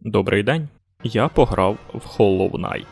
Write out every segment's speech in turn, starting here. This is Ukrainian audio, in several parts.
Добрий день. Я пограв в Hollow Knight.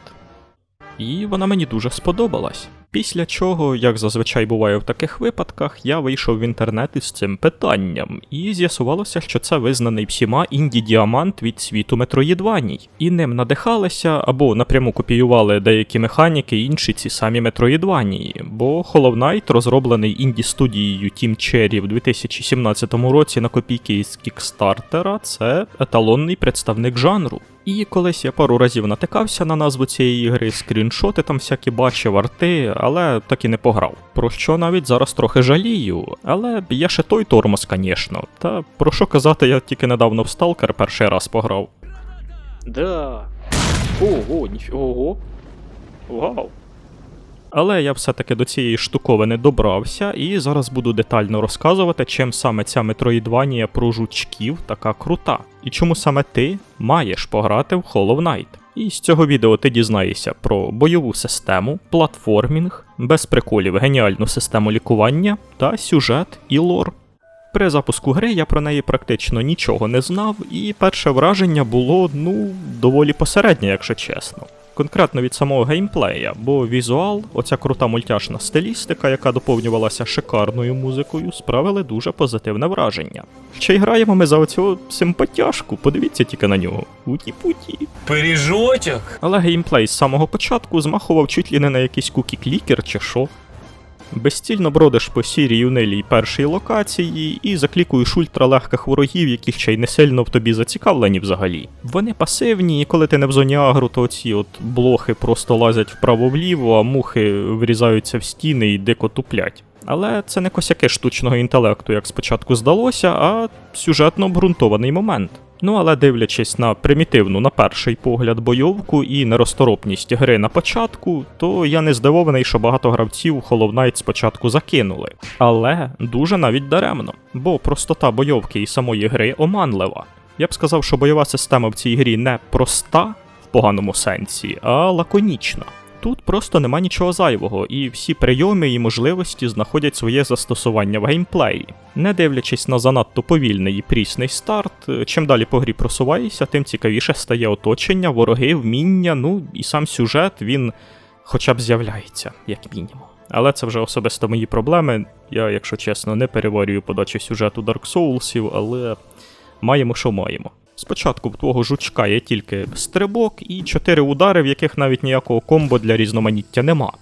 І вона мені дуже сподобалась. Після чого, як зазвичай буває в таких випадках, я вийшов в інтернет із цим питанням, і з'ясувалося, що це визнаний всіма інді-діамант від світу Метроїдваній. І ним надихалися або напряму копіювали деякі механіки інші ці самі Метроїдванії, бо Hollow Knight, розроблений інді-студією Team Cherry в 2017 році на копійки із Кікстартера, це еталонний представник жанру. І колись я пару разів натикався на назву цієї ігри, скріншоти там всякі бачив, арти, але так і не пограв. Про що навіть зараз трохи жалію, але є ще той тормоз, звісно. Та про що казати, я тільки недавно в Сталкер перший раз пограв. Да. Ого, ніф... Ого. Вау. Але я все-таки до цієї штуковини добрався і зараз буду детально розказувати, чим саме ця метроїдванія про жучків така крута. І чому саме ти маєш пограти в Hollow Knight. І з цього відео ти дізнаєшся про бойову систему, платформінг, без приколів геніальну систему лікування та сюжет і лор. При запуску гри я про неї практично нічого не знав, і перше враження було, ну, доволі посереднє, якщо чесно. Конкретно від самого геймплея, бо візуал, оця крута мультяшна стилістика, яка доповнювалася шикарною музикою, справили дуже позитивне враження. Ще й граємо ми за оцю симпатяшку, подивіться тільки на нього. Уті-путі. Пиріжочок? Але геймплей з самого початку змахував чуть ли не на якийсь кукі-клікер чи що. Безстільно бродиш по сірій унилій першій локації і заклікуєш ультралегких ворогів, які ще й не сильно в тобі зацікавлені взагалі. Вони пасивні, і коли ти не в зоні агру, то ці от блохи просто лазять вправо-вліво, а мухи врізаються в стіни і дико туплять. Але це не косяки штучного інтелекту, як спочатку здалося, а сюжетно обґрунтований момент. Ну але дивлячись на примітивну на перший погляд бойовку і неросторопність гри на початку, то я не здивований, що багато гравців Hollow Knight спочатку закинули. Але дуже навіть даремно, бо простота бойовки і самої гри оманлива. Я б сказав, що бойова система в цій грі не проста в поганому сенсі, а лаконічна. Тут просто нема нічого зайвого, і всі прийоми і можливості знаходять своє застосування в геймплеї. Не дивлячись на занадто повільний і прісний старт, чим далі по грі просуваєшся, тим цікавіше стає оточення, вороги, вміння, ну і сам сюжет він хоча б з'являється, як мінімум. Але це вже особисто мої проблеми. Я, якщо чесно, не переварюю подачу сюжету Dark Souls, але маємо, що маємо. Спочатку в твого жучка є тільки стрибок і чотири удари, в яких навіть ніякого комбо для різноманіття нема.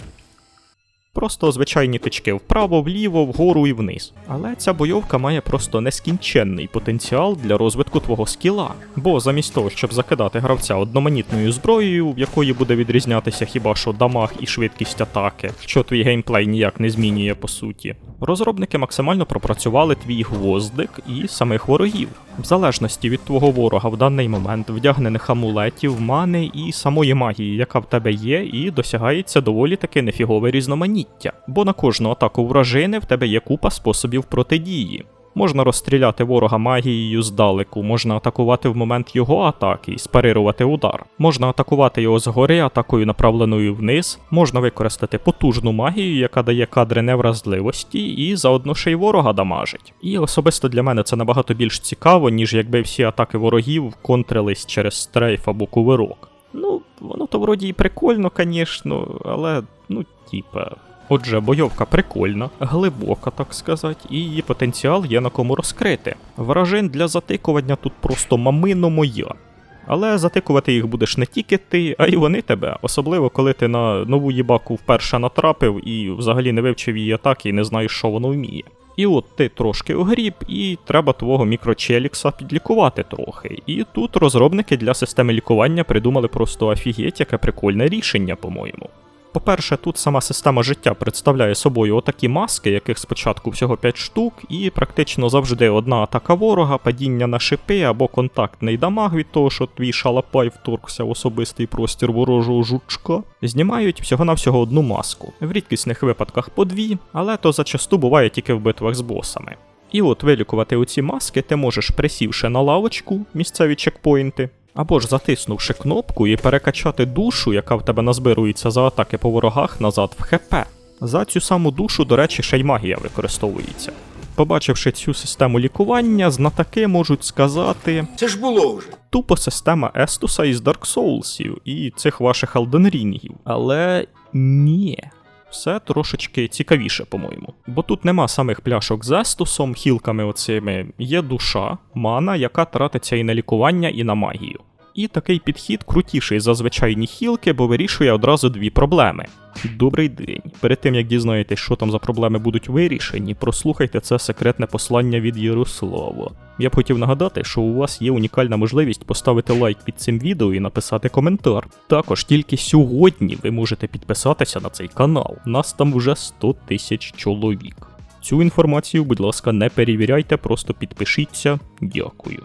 Просто звичайні тички вправо, вліво, вгору і вниз. Але ця бойовка має просто нескінченний потенціал для розвитку твого скіла. Бо замість того, щоб закидати гравця одноманітною зброєю, в якої буде відрізнятися хіба що дамаг і швидкість атаки, що твій геймплей ніяк не змінює по суті, розробники максимально пропрацювали твій гвоздик і самих ворогів. В залежності від твого ворога в даний момент вдягнених амулетів, мани і самої магії, яка в тебе є, і досягається доволі таки нефігове різноманіття. Бо на кожну атаку вражини в тебе є купа способів протидії. Можна розстріляти ворога магією здалеку, можна атакувати в момент його атаки і спарирувати удар. Можна атакувати його згори атакою направленою вниз, можна використати потужну магію, яка дає кадри невразливості, і заодно ще й ворога дамажить. І особисто для мене це набагато більш цікаво, ніж якби всі атаки ворогів контрились через стрейф або кувирок. Ну, воно то вроді і прикольно, звісно, але ну, типа. Отже, бойовка прикольна, глибока, так сказати, і її потенціал є на кому розкрити. Вражин для затикування тут просто мамино моя. Але затикувати їх будеш не тільки ти, а й вони тебе, особливо коли ти на нову їбаку вперше натрапив і взагалі не вивчив її атаки і не знаєш, що воно вміє. І от ти трошки огріб, і треба твого мікрочелікса підлікувати трохи. І тут розробники для системи лікування придумали просто офігеть, яке прикольне рішення, по-моєму. По-перше, тут сама система життя представляє собою отакі маски, яких спочатку всього 5 штук, і практично завжди одна атака ворога, падіння на шипи або контактний дамаг від того, що твій шалапай вторгся в особистий простір ворожого жучка, знімають всього-навсього одну маску. В рідкісних випадках по дві, але то зачасту буває тільки в битвах з босами. І от вилікувати оці маски ти можеш присівши на лавочку, місцеві чекпоінти, або ж затиснувши кнопку і перекачати душу, яка в тебе назбирується за атаки по ворогах назад в ХП. За цю саму душу, до речі, ще й магія використовується. Побачивши цю систему лікування, знатоки можуть сказати. Це ж було вже. тупо система Естуса із Dark Soulsів і цих ваших Ringів. Але ні. Все трошечки цікавіше, по-моєму. Бо тут нема самих пляшок з Естусом, хілками оцими, є душа, мана, яка тратиться і на лікування, і на магію. І такий підхід крутіший за звичайні хілки, бо вирішує одразу дві проблеми. Добрий день. Перед тим як дізнаєтесь, що там за проблеми будуть вирішені, прослухайте це секретне послання від Ярослава. Я б хотів нагадати, що у вас є унікальна можливість поставити лайк під цим відео і написати коментар. Також тільки сьогодні ви можете підписатися на цей канал. Нас там вже 100 тисяч чоловік. Цю інформацію, будь ласка, не перевіряйте, просто підпишіться. Дякую.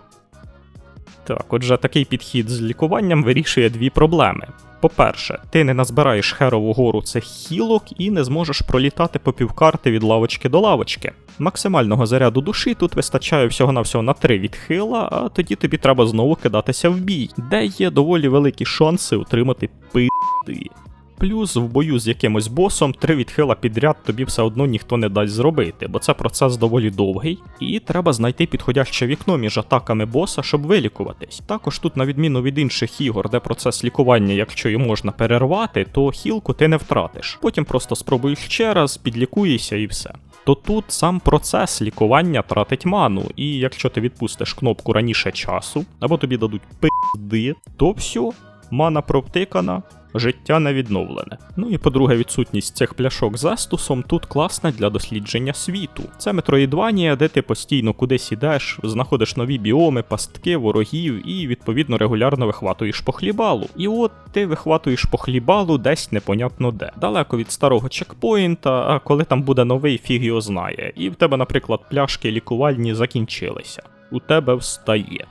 Так, отже, такий підхід з лікуванням вирішує дві проблеми. По-перше, ти не назбираєш херову гору цих хілок і не зможеш пролітати по півкарти від лавочки до лавочки. Максимального заряду душі тут вистачає всього-навсього на три відхила, а тоді тобі треба знову кидатися в бій, де є доволі великі шанси отримати пи***ди. Плюс в бою з якимось босом три відхила підряд тобі все одно ніхто не дасть зробити, бо це процес доволі довгий, і треба знайти підходяще вікно між атаками боса, щоб вилікуватись. Також тут, на відміну від інших ігор, де процес лікування, якщо і можна перервати, то хілку ти не втратиш. Потім просто спробуй ще раз, підлікуєшся і все. То тут сам процес лікування тратить ману, і якщо ти відпустиш кнопку раніше часу, або тобі дадуть пизди, то все, мана провтикана, життя не відновлене. Ну і по-друге, відсутність цих пляшок з Естусом тут класна для дослідження світу. Це метроїдванія, де ти постійно кудись ідеш, знаходиш нові біоми, пастки, ворогів і відповідно регулярно вихватуєш по хлібалу. І от ти вихватуєш по хлібалу десь непонятно де. Далеко від старого чекпоінта, а коли там буде новий, фіг його знає. І в тебе, наприклад, пляшки лікувальні закінчилися. У тебе встає.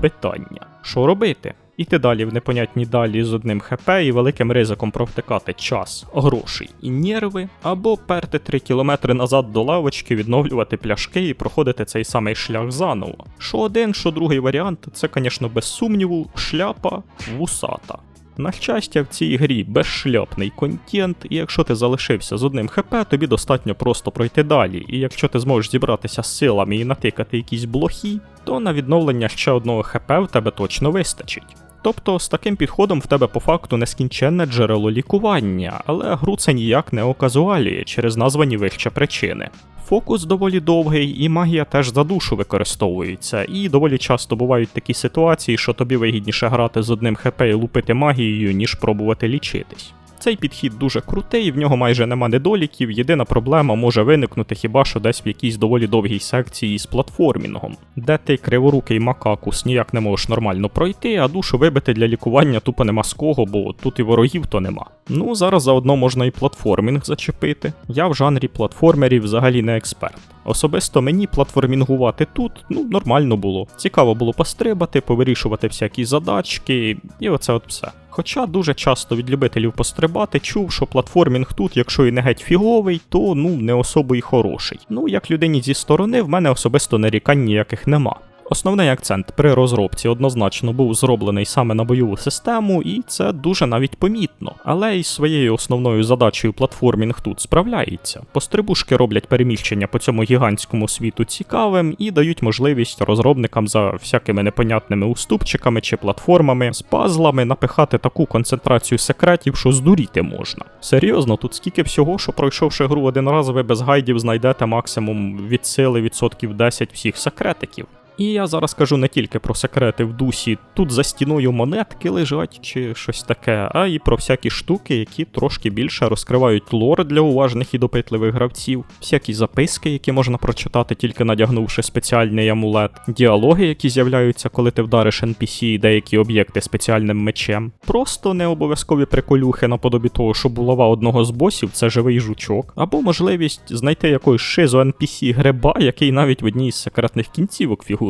Питання: що робити? Іти далі в непонятні далі з одним ХП і великим ризиком провтикати час, грошей і нерви, або перти 3 кілометри назад до лавочки, відновлювати пляшки і проходити цей самий шлях заново. Що один, що другий варіант, це, звісно, без сумніву, шляпа вусата. На щастя, в цій грі безшляпний контент, і якщо ти залишився з одним ХП, тобі достатньо просто пройти далі. І якщо ти зможеш зібратися з силами і натикати якісь блохи, то на відновлення ще одного ХП в тебе точно вистачить. Тобто з таким підходом в тебе по факту нескінченне джерело лікування, але гру це ніяк не оказуаліє через названі вище причини. Фокус доволі довгий, і магія теж за душу використовується, і доволі часто бувають такі ситуації, що тобі вигідніше грати з одним ХП і лупити магією, ніж пробувати лічитись. Цей підхід дуже крутий, в нього майже нема недоліків. Єдина проблема може виникнути хіба що десь в якійсь доволі довгій секції з платформінгом, де ти криворукий макакус ніяк не можеш нормально пройти, а душу вибити для лікування тупо нема з кого, бо тут і ворогів то нема. Ну зараз заодно можна і платформінг зачепити. Я в жанрі платформерів взагалі не експерт. Особисто мені платформінгувати тут ну нормально було. Цікаво було пострибати, повирішувати всякі задачки, і оце от все. Хоча дуже часто від любителів пострибати чув, що платформінг тут, якщо і не геть фіговий, то ну не особо й хороший. Ну як людині зі сторони, в мене особисто нарікань ніяких нема. Основний акцент при розробці однозначно був зроблений саме на бойову систему, і це дуже навіть помітно. Але із своєю основною задачею платформінг тут справляється. Пострибушки роблять переміщення по цьому гігантському світу цікавим і дають можливість розробникам за всякими непонятними уступчиками чи платформами з пазлами напихати таку концентрацію секретів, що здуріти можна. Серйозно, тут скільки всього, що пройшовши гру один раз, ви без гайдів знайдете максимум від сили відсотків 10 всіх секретиків. І я зараз кажу не тільки про секрети в дусі, тут за стіною монетки лежать чи щось таке, а і про всякі штуки, які трошки більше розкривають лор для уважних і допитливих гравців, всякі записки, які можна прочитати, тільки надягнувши спеціальний амулет, діалоги, які з'являються, коли ти вдариш NPC і деякі об'єкти спеціальним мечем. Просто не обов'язкові приколюхи наподобі того, що булава одного з босів це живий жучок, або можливість знайти якогось шизу NPC гриба, який навіть в одній з секретних кінцівок фігурує.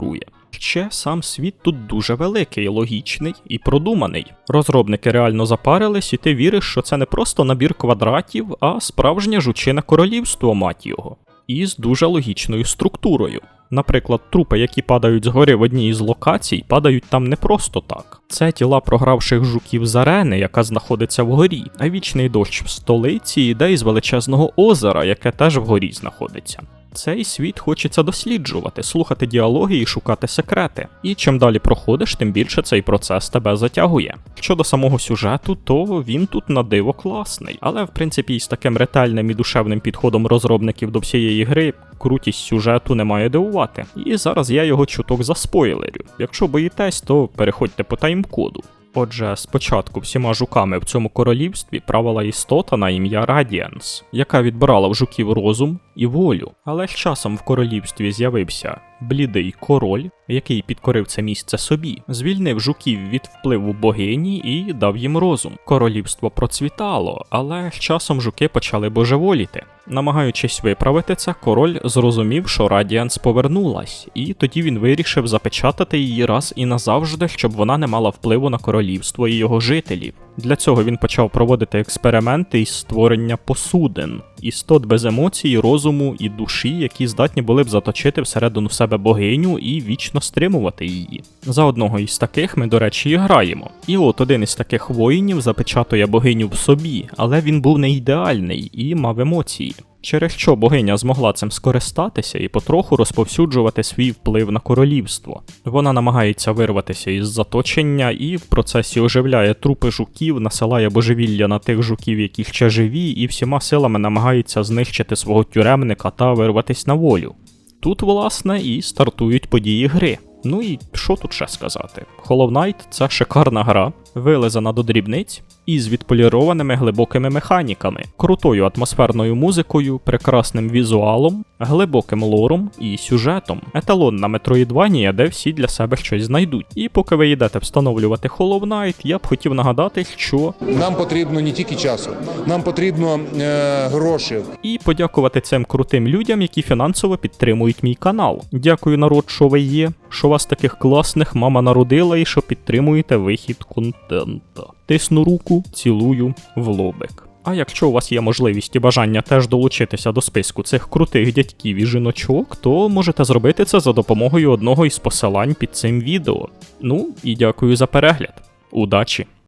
Ще сам світ тут дуже великий, логічний і продуманий. Розробники реально запарились, і ти віриш, що це не просто набір квадратів, а справжнє жучине королівство, мать його, із дуже логічною структурою. Наприклад, трупи, які падають згори в одній із локацій, падають там не просто так. Це тіла програвших жуків з арени, яка знаходиться вгорі, а вічний дощ в столиці йде із величезного озера, яке теж вгорі знаходиться. Цей світ хочеться досліджувати, слухати діалоги і шукати секрети. І чим далі проходиш, тим більше цей процес тебе затягує. Щодо самого сюжету, то він тут на диво класний, але в принципі і з таким ретельним і душевним підходом розробників до всієї гри. Крутість сюжету не має дивувати. І зараз я його чуток заспойлерю. Якщо боїтесь, то переходьте по таймкоду. Отже, спочатку всіма жуками в цьому королівстві правила істота на ім'я Радіанс, яка відбирала в жуків розум і волю. Але з часом в королівстві з'явився блідий король, який підкорив це місце собі, звільнив жуків від впливу богині і дав їм розум. Королівство процвітало, але з часом жуки почали божеволіти. Намагаючись виправити це, король зрозумів, що Радіанс повернулась, і тоді він вирішив запечатати її раз і назавжди, щоб вона не мала впливу на королівство і його жителів. Для цього він почав проводити експерименти із створення посудин, істот без емоцій, розуму і душі, які здатні були б заточити всередину себе богиню і вічно стримувати її. За одного із таких ми, до речі, і граємо. І от один із таких воїнів запечатує богиню в собі, але він був не ідеальний і мав емоції. Через що богиня змогла цим скористатися і потроху розповсюджувати свій вплив на королівство. Вона намагається вирватися із заточення і в процесі оживляє трупи жуків, насилає божевілля на тих жуків, які ще живі, і всіма силами намагається знищити свого тюремника та вирватися на волю. Тут, власне, і стартують події гри. Ну і що тут ще сказати? Hollow Knight – це шикарна гра, вилизана до дрібниць із відполірованими глибокими механіками, крутою атмосферною музикою, прекрасним візуалом, глибоким лором і сюжетом. Еталонна метроїдванія, де всі для себе щось знайдуть. І поки ви йдете встановлювати Hollow Knight, я б хотів нагадати, що Нам потрібно не тільки часу, нам потрібно е, гроші. і подякувати цим крутим людям, які фінансово підтримують мій канал. Дякую, народ, що ви є, що вас таких класних мама народила і що підтримуєте вихід контента. Тисну руку, цілую в лобик. А якщо у вас є можливість і бажання теж долучитися до списку цих крутих дядьків і жіночок, то можете зробити це за допомогою одного із посилань під цим відео. Ну і дякую за перегляд. Удачі!